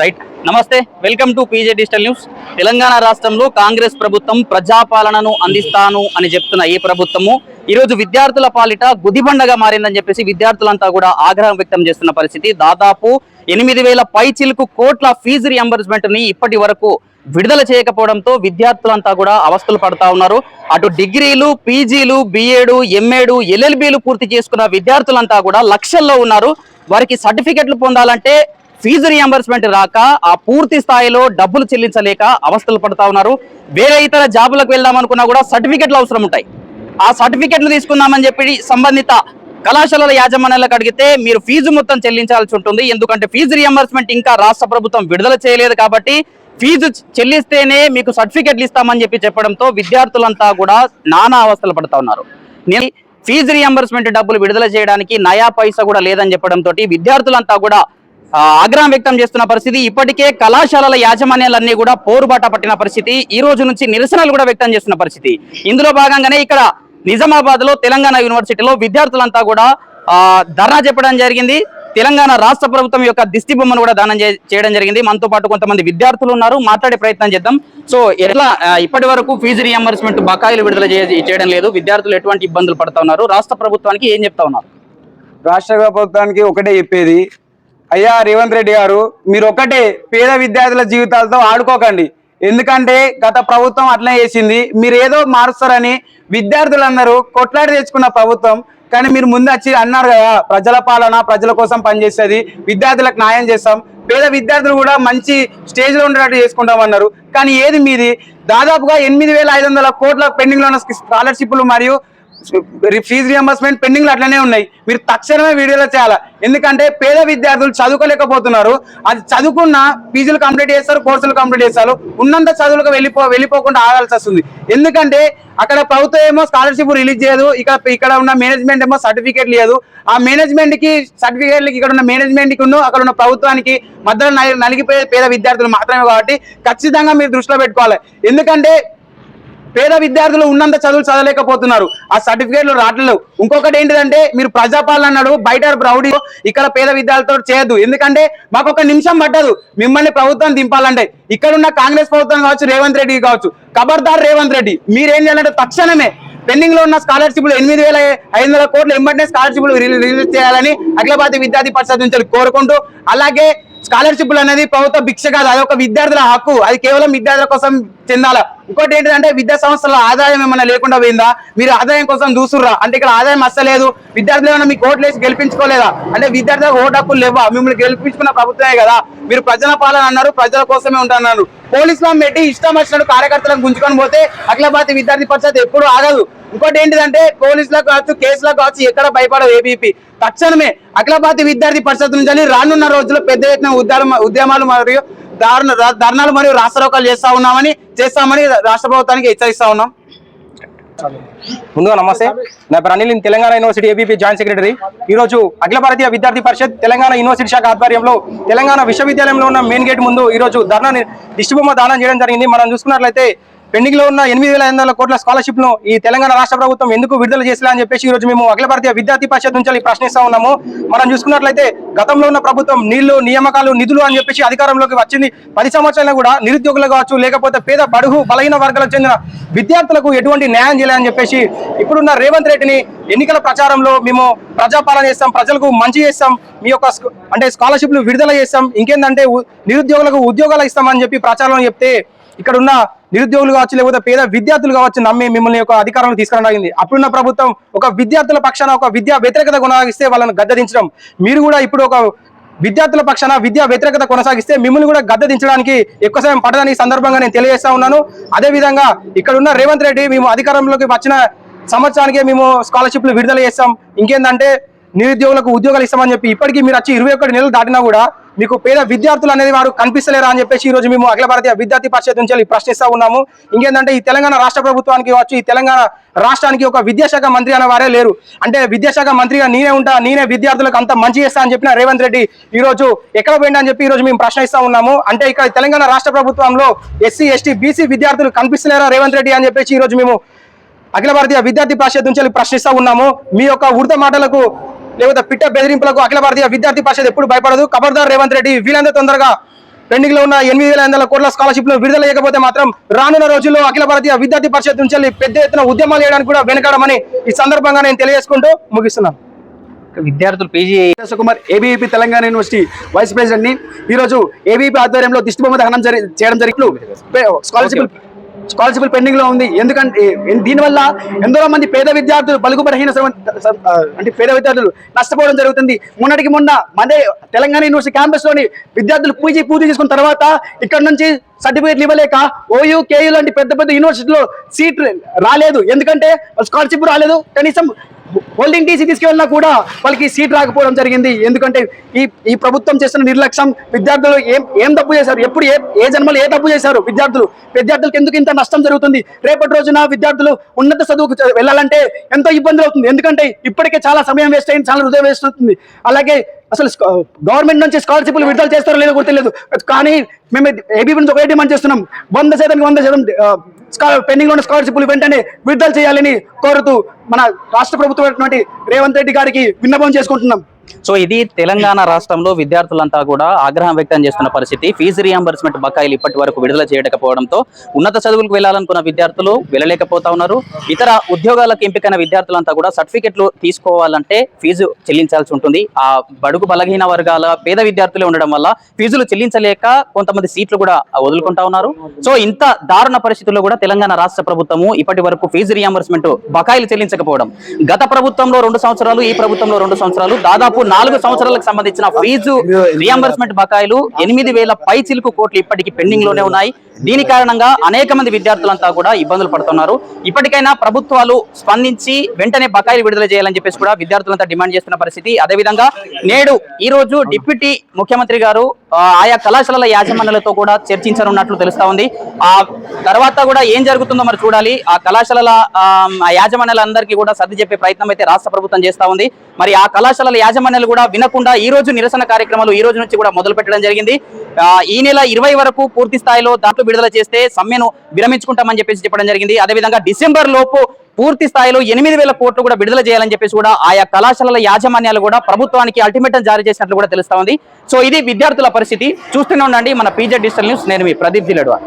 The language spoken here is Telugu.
రైట్ నమస్తే. Welcome to PJ digital news Telangana రాష్ట్రంలో కాంగ్రెస్ ప్రభుత్వం ప్రజాపాలనను అందిస్తాను అని చెప్తున్న ఈ ప్రభుత్వము? ఈరోజు విద్యార్థుల పాలిట గుదిబండగా మారిందని చెప్పేసి విద్యార్థులంతా కూడా ఆగ్రహం వ్యక్తం చేస్తున్న పరిస్థితి. దాదాపు ఎనిమిది వేల పైచిలకు కోట్ల ఫీజు రియంబర్స్మెంట్ని ఇప్పటి వరకు విడుదల చేయకపోవడంతో విద్యార్థులంతా కూడా అవస్థలు పడతా ఉన్నారు. అటు డిగ్రీలు పీజీలు బిఏడు ఎంఏడు ఎల్ఎల్బీలు పూర్తి చేసుకున్న విద్యార్థులంతా కూడా లక్షల్లో ఉన్నారు. వారికి సర్టిఫికెట్లు పొందాలంటే ఫీజు రియంబర్స్మెంట్ రాక ఆ పూర్తి స్థాయిలో డబ్బులు చెల్లించలేక అవస్థలు పడతా ఉన్నారు. వేరే ఇతర జాబులకు వెళ్దాం అనుకున్నా కూడా సర్టిఫికెట్లు అవసరం ఉంటాయి. ఆ సర్టిఫికెట్లు తీసుకుందామని చెప్పి సంబంధిత కళాశాలల యాజమాన్యాలకు అడిగితే మీరు ఫీజు మొత్తం చెల్లించాల్సి ఉంటుంది. ఎందుకంటే ఫీజు రియంబర్స్మెంట్ ఇంకా రాష్ట్ర ప్రభుత్వం విడుదల చేయలేదు కాబట్టి ఫీజు చెల్లిస్తేనే మీకు సర్టిఫికెట్లు ఇస్తామని చెప్పి చెప్పడంతో విద్యార్థులంతా కూడా నానా అవస్థలు పడతా ఉన్నారు. నేను ఫీజు రియంబర్స్మెంట్ డబ్బులు విడుదల చేయడానికి నయా పైసా కూడా లేదని చెప్పడంతో విద్యార్థులంతా కూడా ఆగ్రహం వ్యక్తం చేస్తున్న పరిస్థితి ఇప్పటికే కళాశాలల యాజమాన్యాలన్నీ కూడా పోరుబాట పట్టిన పరిస్థితి. ఈ రోజు నుంచి నిరసనలు కూడా వ్యక్తం చేస్తున్న పరిస్థితి. ఇందులో భాగంగానే ఇక్కడ నిజామాబాద్లో తెలంగాణ యూనివర్సిటీలో విద్యార్థులంతా కూడా ధర్నా చెప్పడం జరిగింది. తెలంగాణ రాష్ట్ర ప్రభుత్వం యొక్క దిష్టి బొమ్మను కూడా దానం చేయడం జరిగింది. మనతో పాటు కొంతమంది విద్యార్థులు ఉన్నారు. మాట్లాడే ప్రయత్నం చేద్దాం. సో ఎట్లా ఇప్పటి వరకు ఫీజు రియంబర్స్మెంట్ బకాయిలు విడుదల చేయడం లేదు. విద్యార్థులు ఎటువంటి ఇబ్బందులు పడతా ఉన్నారు? రాష్ట్ర ప్రభుత్వానికి ఏం చెప్తా ఉన్నారు? రాష్ట్ర ప్రభుత్వానికి ఒకటే చెప్పేది. అయ్యా రేవంత్ రెడ్డి గారు మీరు ఒకటే పేద విద్యార్థుల జీవితాలతో ఆడుకోకండి. ఎందుకంటే గత ప్రభుత్వం అట్లా చేసింది. మీరు ఏదో మారుస్తారని విద్యార్థులందరూ కొట్లాడి తెచ్చుకున్న ప్రభుత్వం. కానీ మీరు ముందు వచ్చి అన్నారు కదా ప్రజల పాలన ప్రజల కోసం పనిచేస్తుంది విద్యార్థులకు న్యాయం చేస్తాం. పేద విద్యార్థులు కూడా మంచి స్టేజ్లో ఉండేటట్టు చేసుకుంటాం అన్నారు కానీ ఏది మీది? దాదాపుగా ఎనిమిది వేల ఐదు వందల కోట్ల పెండింగ్లో ఉన్న స్కాలర్షిప్లు మరియు ఫీజు రియంబర్స్మెంట్ పెండింగ్లు అట్లనే ఉన్నాయి. మీరు తక్షణమే వీడియోలో చేయాలి? ఎందుకంటే పేద విద్యార్థులు చదువుకోలేకపోతున్నారు. అది చదువుకున్న ఫీజులు కంప్లీట్ చేస్తారు కోర్సులు కంప్లీట్ చేస్తారు. ఉన్నంత చదువులకు వెళ్ళిపో వెళ్ళిపోకుండా ఆగాల్సి వస్తుంది. ఎందుకంటే అక్కడ ప్రభుత్వం ఏమో స్కాలర్షిప్ రిలీజ్ చేయదు. ఇక్కడ ఇక్కడ ఉన్న మేనేజ్మెంట్ ఏమో సర్టిఫికేట్ లేదు ఆ మేనేజ్మెంట్కి సర్టిఫికేట్లకి ఇక్కడ ఉన్న మేనేజ్మెంట్కి అక్కడ ఉన్న ప్రభుత్వానికి మధ్యలో నలిగిపోయే పేద విద్యార్థులు మాత్రమే కాబట్టి ఖచ్చితంగా మీరు దృష్టిలో పెట్టుకోవాలి. ఎందుకంటే పేద విద్యార్థులు ఉన్నంత చదువులు చదవలేకపోతున్నారు. ఆ సర్టిఫికేట్లు రావట్లేదు. ఇంకొకటి ఏంటిదంటే మీరు ప్రజాపాలన అన్నాడు బయట రౌడీ ఇక్కడ పేద విద్యార్థులతో చేయొద్దు. ఎందుకంటే మాకు ఒక నిమిషం పట్టదు. మిమ్మల్ని ప్రభుత్వం దింపాలంటే. ఇక్కడ ఉన్న కాంగ్రెస్ ప్రభుత్వం కావచ్చు రేవంత్ రెడ్డి కావచ్చు ఖబర్దార్ రేవంత్ రెడ్డి. మీరేం చేయాలంటే తక్షణమే పెండింగ్లో ఉన్న స్కాలర్షిప్లు ఎనిమిది వేల ఐదు వందల కోట్లు ఎంబడినే స్కాలర్షిప్లు రిలీజ్ చేయాలని అఖిల విద్యార్థి పరిషత్ నుంచి కోరుకుంటూ అలాగే స్కాలర్షిప్లు అనేది ప్రభుత్వ భిక్ష కాదు అది ఒక విద్యార్థుల హక్కు. అది కేవలం విద్యార్థుల కోసం చెందాల. ఇంకోటి ఏంటంటే విద్యా సంస్థల ఆదాయం ఏమైనా లేకుండా పోయిందా? మీరు ఆదాయం కోసం చూసుర్రా అంటే ఇక్కడ ఆదాయం అస్సలేదు. విద్యార్థులు ఏమైనా మీకు ఓట్లు వేసి గెలిపించుకోలేదా? అంటే విద్యార్థులకు ఓటు హక్కులు లేవా? మిమ్మల్ని గెలిపించుకున్న ప్రభుత్వమే కదా. మీరు ప్రజల పాలన అన్నారు ప్రజల కోసమే ఉంటున్నారు. పోలీసులను పెట్టి ఇష్టం వచ్చినట్టు కార్యకర్తలను గుంజుకొని పోతే అఖిల భారతీయ విద్యార్థి పరిషత్ ఎప్పుడు ఆగదు. ఇంకోటి ఏంటిదంటే పోలీసులకు కావచ్చు కేసులకు కావచ్చు ఎక్కడ భయపడవు ఏబీపీ తక్షణమే అఖిల భారతీయ విద్యార్థి పరిషత్ నుంచి రానున్న రోజుల్లో పెద్ద ఎత్తున ఉద్యమ ఉద్యమాలు మరియు దారుణ ధర్నాలు మరియు రాష్ట్రోకాలు చేస్తా ఉన్నామని చేస్తామని రాష్ట్ర ప్రభుత్వానికి హెచ్చరిస్తా ఉన్నాం. ముందుగా నమస్తే. నా పేరు Anil Telangana university ABP joint secretary. ఈ రోజు అఖిల భారతీయ విద్యార్థి పరిషత్ తెలంగాణ యూనివర్సిటీ శాఖ ఆధ్వర్యంలో తెలంగాణ విశ్వవిద్యాలయంలో ఉన్న మెయిన్ గేట్ ముందు ఈ రోజు ధర్నా దిష్టిబొమ్మ దానం చేయడం జరిగింది. మనం చూసుకున్నట్లయితే పెండింగ్లో ఉన్న ఎనిమిది వేల ఐదు వందల కోట్ల స్కాలర్షిప్ను ఈ తెలంగాణ రాష్ట్ర ప్రభుత్వం ఎందుకు విడుదల చేసిలా అని చెప్పేసి ఈ రోజు మేము అఖిల భారతీయ విద్యార్థి పరిషత్ నుంచి ప్రశ్నిస్తా ఉన్నాము. మనం చూసుకున్నట్లయితే గతంలో ఉన్న ప్రభుత్వం నీళ్ళు నియామకాలు నిధులు అని చెప్పేసి అధికారంలోకి వచ్చింది. పది సంవత్సరాలు కూడా నిరుద్యోగులు కావచ్చు లేకపోతే పేద బడుగు బలహీన వర్గాలకు చెందిన విద్యార్థులకు ఎటువంటి న్యాయం చేయాలని చెప్పేసి ఇప్పుడున్న రేవంత్ రెడ్డిని ఎన్నికల ప్రచారంలో మేము ప్రజాపాలన చేస్తాం ప్రజలకు మంచి చేస్తాం మీ యొక్క అంటే స్కాలర్షిప్లు విడుదల చేస్తాం. ఇంకేందంటే నిరుద్యోగులకు ఉద్యోగాలు ఇస్తామని చెప్పి ప్రచారంలో చెప్తే ఇక్కడ ఉన్న నిరుద్యోగులు కావచ్చు లేకపోతే పేద విద్యార్థులు కావచ్చు నమ్మి మిమ్మల్ని ఒక అధికారంలో తీసుకురావడం అప్పుడున్న ప్రభుత్వం ఒక విద్యార్థుల పక్షాన ఒక విద్యా వ్యతిరేకత కొనసాగిస్తే వాళ్ళని గద్దదించడం. మీరు కూడా ఇప్పుడు ఒక విద్యార్థుల పక్షాన విద్యా వ్యతిరేకత కొనసాగిస్తే మిమ్మల్ని కూడా గద్దదించడానికి ఎక్కువ సమయం పడదని సందర్భంగా నేను తెలియజేస్తా ఉన్నాను. అదే విధంగా ఇక్కడ ఉన్న రేవంత్ రెడ్డి మేము అధికారంలోకి వచ్చిన సంవత్సరానికే మేము స్కాలర్షిప్లు విడుదల చేస్తాం. ఇంకేందంటే నిరుద్యోగులకు ఉద్యోగాలు ఇస్తామని చెప్పి ఇప్పటికీ మీరు వచ్చి ఇరవై ఒకటి నెలలు దాటినా కూడా మీకు పేద విద్యార్థులు అనేది వారు కనిపిస్తలేరా అని చెప్పేసి ఈ రోజు మేము అఖిల భారతీయ విద్యార్థి పరిషత్ నుంచి వెళ్ళి ప్రశ్నిస్తా ఉన్నాము. ఇంకేందంటే ఈ తెలంగాణ రాష్ట్ర ప్రభుత్వానికి కావచ్చు ఈ తెలంగాణ రాష్ట్రానికి ఒక విద్యాశాఖ మంత్రి అనే వారే లేరు. అంటే విద్యాశాఖ మంత్రిగా నేనే ఉంటా నేనే విద్యార్థులకు అంత మంచి చేస్తా అని చెప్పిన రేవంత్ రెడ్డి ఈ రోజు ఎక్కడ పోయిందా అని చెప్పి ఈ రోజు మేము ప్రశ్నిస్తా ఉన్నాము. అంటే ఇక్కడ తెలంగాణ రాష్ట్ర ప్రభుత్వంలో ఎస్సీ ఎస్టీ బీసీ విద్యార్థులు కనిపిస్తలేరా రేవంత్ రెడ్డి అని చెప్పేసి ఈ రోజు మేము అఖిల భారతీయ విద్యార్థి పరిషత్ నుంచి ప్రశ్నిస్తా ఉన్నాము. మీ యొక్క ఉడత మాటలకు లేకపోతే పిట్ట బెదిరింపులకు అఖిల భారతీయ విద్యార్థి పరిషత్ ఎప్పుడు భయపడదు. ఖబర్దార్ రేవంత్ రెడ్డి వీలంత తొందరగా పెండింగ్లో ఉన్న ఎనిమిది వేల ఐదు వందల కోట్ల స్కాలర్షిప్లు విడుదల చేయకపోతే మాత్రం రానున్న రోజుల్లో అఖిల భారతీయ విద్యార్థి పరిషత్ నుంచి వెళ్ళి పెద్ద ఎత్తున ఉద్యమాలు చేయడానికి కూడా వెనకాడమని ఈ సందర్భంగా నేను తెలియజేసుకుంటూ ముగిస్తున్నాను. విద్యార్థులు PG Kumar ABP Telangana university vice ప్రెసిడెంట్ని ఈ రోజు ఏబీపీ ఆధ్వర్యంలో దిష్టిబొమ్మ దహనం జరి- చేయడం జరిగినట్లు స్కాలర్షిప్ స్కాలర్షిప్ పెండింగ్లో ఉంది. ఎందుకంటే దీనివల్ల ఎంతో మంది పేద విద్యార్థులు బలుగు బలహీన అంటే పేద విద్యార్థులు నష్టపోవడం జరుగుతుంది. మొన్నటికి మొన్న మదే తెలంగాణ యూనివర్సిటీ క్యాంపస్లోని విద్యార్థులు పూజీ పూర్తి చేసుకున్న తర్వాత ఇక్కడ నుంచి సర్టిఫికేట్లు ఇవ్వలేక ఓయూ కేయూ లాంటి పెద్ద పెద్ద యూనివర్సిటీలో సీట్ రాలేదు. ఎందుకంటే స్కాలర్షిప్ రాలేదు. కనీసం హోల్డింగ్ టీసీ తీసుకెళ్ళినా కూడా వాళ్ళకి సీట్ రాకపోవడం జరిగింది. ఎందుకంటే ఈ ఈ ప్రభుత్వం చేస్తున్న నిర్లక్ష్యం విద్యార్థులు ఏం ఏం తప్పు చేశారు? ఎప్పుడు ఏ ఏ జన్మలో ఏ తప్పు చేశారు విద్యార్థులు? విద్యార్థులకు ఎందుకు ఇంత నష్టం జరుగుతుంది? రేపటి రోజున విద్యార్థులు ఉన్నత చదువుకు వెళ్ళాలంటే ఎంతో ఇబ్బంది అవుతుంది. ఎందుకంటే ఇప్పటికే చాలా సమయం వేస్ట్ అయింది చాలా హృదయం వేస్ట్ అవుతుంది. అలాగే అసలు గవర్నమెంట్ నుంచి స్కాలర్షిప్లు విడుదల చేస్తారో లేదో కూడా తెలియదు కానీ మేము ఏబీ నుంచి ఒకటి డిమాండ్ చేస్తున్నాం. వంద శాతానికి వంద శాతం పెండింగ్లో ఉన్న స్కాలర్షిప్లు వెంటనే విడుదల చేయాలని కోరుతూ మన రాష్ట్ర ప్రభుత్వం రేవంత్ రెడ్డి గారికి విన్నపం చేసుకుంటున్నాం. సో ఇది తెలంగాణ రాష్ట్రంలో విద్యార్థులంతా కూడా ఆగ్రహం వ్యక్తం చేస్తున్న పరిస్థితి. ఫీజు రియంబర్స్మెంట్ బకాయిలు ఇప్పటి వరకు విడుదల చేయకపోవడంతో ఉన్నత చదువులకు వెళ్ళాలనుకున్న విద్యార్థులు వెళ్ళలేకపోతా ఉన్నారు. ఇతర ఉద్యోగాలకు ఎంపికైన విద్యార్థులంతా కూడా సర్టిఫికెట్లు తీసుకోవాలంటే ఫీజు చెల్లించాల్సి ఉంటుంది. ఆ బడుగు బలహీన వర్గాల పేద విద్యార్థులే ఉండడం వల్ల ఫీజులు చెల్లించలేక కొంతమంది సీట్లు కూడా వదులుకుంటా ఉన్నారు. సో ఇంత దారుణ పరిస్థితుల్లో కూడా తెలంగాణ రాష్ట్ర ప్రభుత్వము ఇప్పటి వరకు ఫీజు రియంబర్స్మెంట్ బకాయిలు చెల్లించకపోవడం. గత ప్రభుత్వంలో రెండు సంవత్సరాలు ఈ ప్రభుత్వంలో రెండు సంవత్సరాలు. దాదాపు నాలుగు సంవత్సరాలకు సంబంధించిన ఫీజు రియంబర్స్మెంట్ బకాయిలు ఎనిమిది వేల పై చిలుకు కోట్లు ఇప్పటికీ పెండింగ్లోనే ఉన్నాయి. దీని కారణంగా అనేక మంది విద్యార్థులంతా కూడా ఇబ్బందులు పడుతున్నారు. ఇప్పటికైనా ప్రభుత్వాలు స్పందించి వెంటనే బకాయిలు విడుదల చేయాలని చెప్పేసి కూడా విద్యార్థులంతా డిమాండ్ చేస్తున్న పరిస్థితి. అదేవిధంగా నేడు ఈ రోజు డిప్యూటీ ముఖ్యమంత్రి గారు ఆయా కళాశాలల యాజమాన్యాలతో కూడా చర్చించనున్నట్లు తెలుస్తా ఉంది. ఆ తర్వాత కూడా ఏం జరుగుతుందో మరి చూడాలి. ఆ కళాశాలల యాజమాన్యాలందరికీ కూడా సర్ది చెప్పే ప్రయత్నం అయితే రాష్ట్ర ప్రభుత్వం చేస్తా ఉంది. మరి ఆ కళాశాలల యాజమాన్యాలు కూడా వినకుండా ఈ రోజు నిరసన కార్యక్రమాలు ఈ రోజు నుంచి కూడా మొదలు పెట్టడం జరిగింది. ఈ నెల ఇరవై వరకు పూర్తి స్థాయిలో దాంట్లో విడుదల చేస్తే సమ్మెను విరమించుకుంటామని చెప్పేసి చెప్పడం జరిగింది. అదేవిధంగా డిసెంబర్ లోపు పూర్తి స్థాయిలో ఎనిమిది వేల కోట్లు కూడా విడుదల చేయాలని చెప్పేసి కూడా ఆయా కళాశాలల యాజమాన్యాలు కూడా ప్రభుత్వానికి అల్టిమేటం జారీ చేసినట్లు కూడా తెలుస్తా ఉంది. సో ఇది విద్యార్థుల పరిస్థితి. చూస్తూనే ఉండండి మన పీజెడ్ డిజిటల్ న్యూస్. నేను మీ ప్రదీప్ జిల్లెడ్వా.